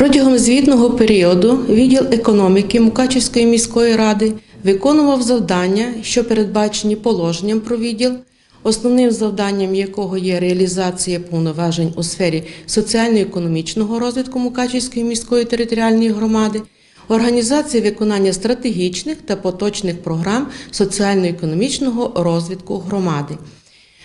Протягом звітного періоду відділ економіки Мукачівської міської ради виконував завдання, що передбачені положенням про відділ, основним завданням якого є реалізація повноважень у сфері соціально-економічного розвитку Мукачівської міської територіальної громади, організація виконання стратегічних та поточних програм соціально-економічного розвитку громади.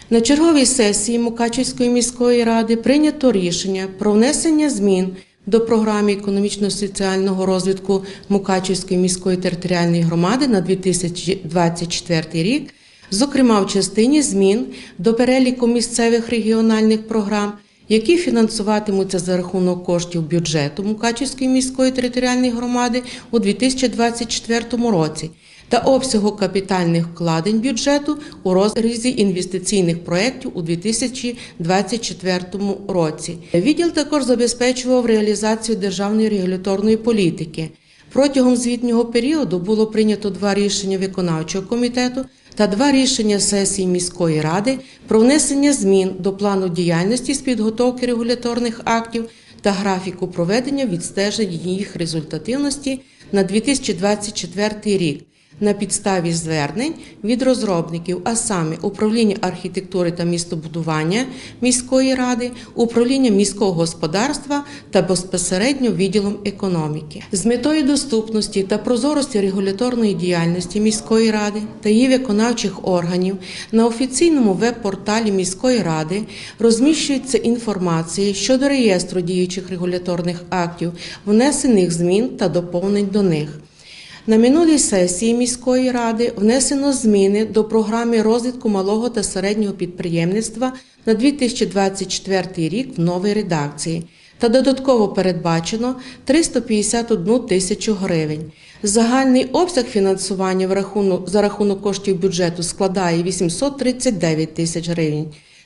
На черговій сесії Мукачівської міської ради прийнято рішення про внесення змін до програми економічно-соціального розвитку Мукачівської міської територіальної громади на 2024 рік, зокрема в частині змін до переліку місцевих регіональних програм, які фінансуватимуться за рахунок коштів бюджету Мукачівської міської територіальної громади у 2024 році та обсягу капітальних вкладень бюджету у розрізі інвестиційних проєктів у 2024 році. Відділ також забезпечував реалізацію державної регуляторної політики. Протягом звітнього періоду було прийнято два рішення виконавчого комітету та два рішення сесії міської ради про внесення змін до плану діяльності з підготовки регуляторних актів та графіку проведення відстеження їх результативності на 2024 рік на підставі звернень від розробників, а саме управління архітектури та містобудування міської ради, управління міського господарства та безпосередньо відділом економіки. З метою доступності та прозорості регуляторної діяльності міської ради та її виконавчих органів на офіційному веб-порталі міської ради розміщується інформація щодо реєстру діючих регуляторних актів, внесених змін та доповнень до них. На минулій сесії міської ради внесено зміни до програми розвитку малого та середнього підприємництва на 2024 рік в новій редакції та додатково передбачено 351 тисячу гривень. Загальний обсяг фінансування в рахунок, за рахунок коштів бюджету складає 839 тисяч гривень.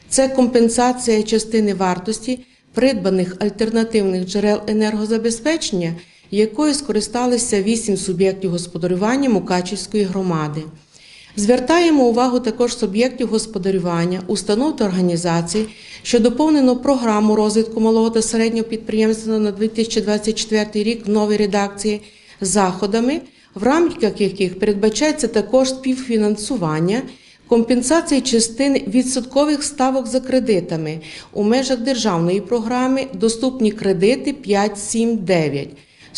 Це компенсація частини вартості придбаних альтернативних джерел енергозабезпечення якою скористалися вісім суб'єктів господарювання Мукачівської громади. Звертаємо увагу також суб'єктів господарювання, установ та організацій, що доповнено програму розвитку малого та середнього підприємства на 2024 рік в новій редакції заходами, в рамках яких передбачається також співфінансування. Компенсації частини відсоткових ставок за кредитами у межах державної програми доступні кредити 5-7-9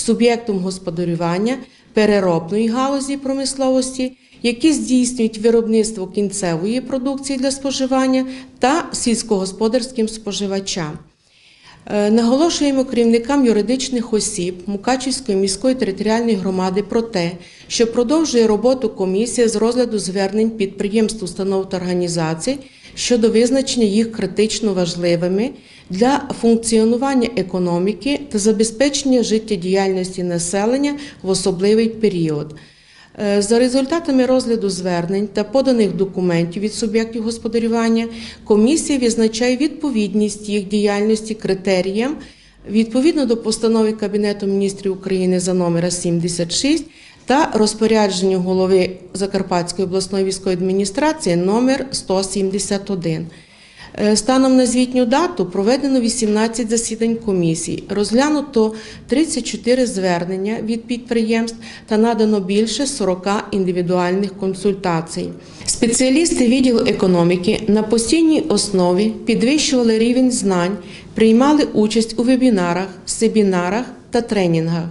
суб'єктом господарювання переробної галузі промисловості, які здійснюють виробництво кінцевої продукції для споживання та сільськогосподарським споживачам. Е, Наголошуємо керівникам юридичних осіб Мукачівської міської територіальної громади про те, що продовжує роботу комісія з розгляду звернень підприємств, установ та організацій щодо визначення їх критично важливими для функціонування економіки та забезпечення життєдіяльності населення в особливий період. Е, За результатами розгляду звернень та поданих документів від суб'єктів господарювання, комісія визначає відповідність їх діяльності критеріям відповідно до постанови Кабінету міністрів України за номера 76 та розпорядженню голови Закарпатської обласної військової адміністрації номер 171. Е, Станом на звітню дату проведено 18 засідань комісій, розглянуто 34 звернення від підприємств та надано більше 40 індивідуальних консультацій. Спеціалісти відділу економіки на постійній основі підвищували рівень знань, приймали участь у вебінарах, семінарах та тренінгах.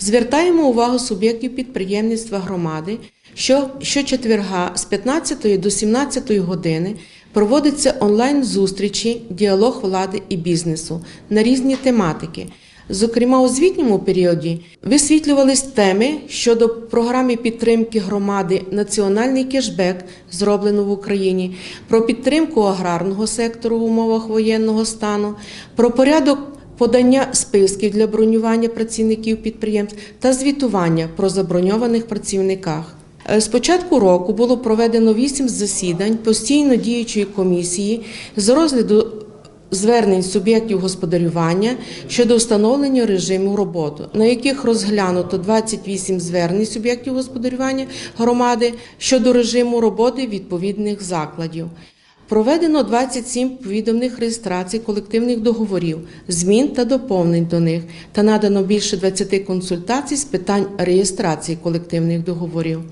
Звертаємо увагу суб'єктів підприємництва громади, що щочетверга з 15 до 17 години проводиться онлайн-зустрічі, діалог влади і бізнесу на різні тематики. Зокрема, у звітньому періоді висвітлювались теми щодо програми підтримки громади Національний кешбек, зроблено в Україні, про підтримку аграрного сектору в умовах воєнного стану, про порядок подання списків для бронювання працівників підприємств та звітування про заброньованих працівниках. Е, З початку року було проведено вісім засідань постійно діючої комісії з розгляду звернень суб'єктів господарювання щодо встановлення режиму роботи, на яких розглянуто 28 звернень суб'єктів господарювання громади щодо режиму роботи відповідних закладів. Проведено 27 повідомних реєстрацій колективних договорів, змін та доповнень до них та надано більше 20 консультацій з питань реєстрації колективних договорів.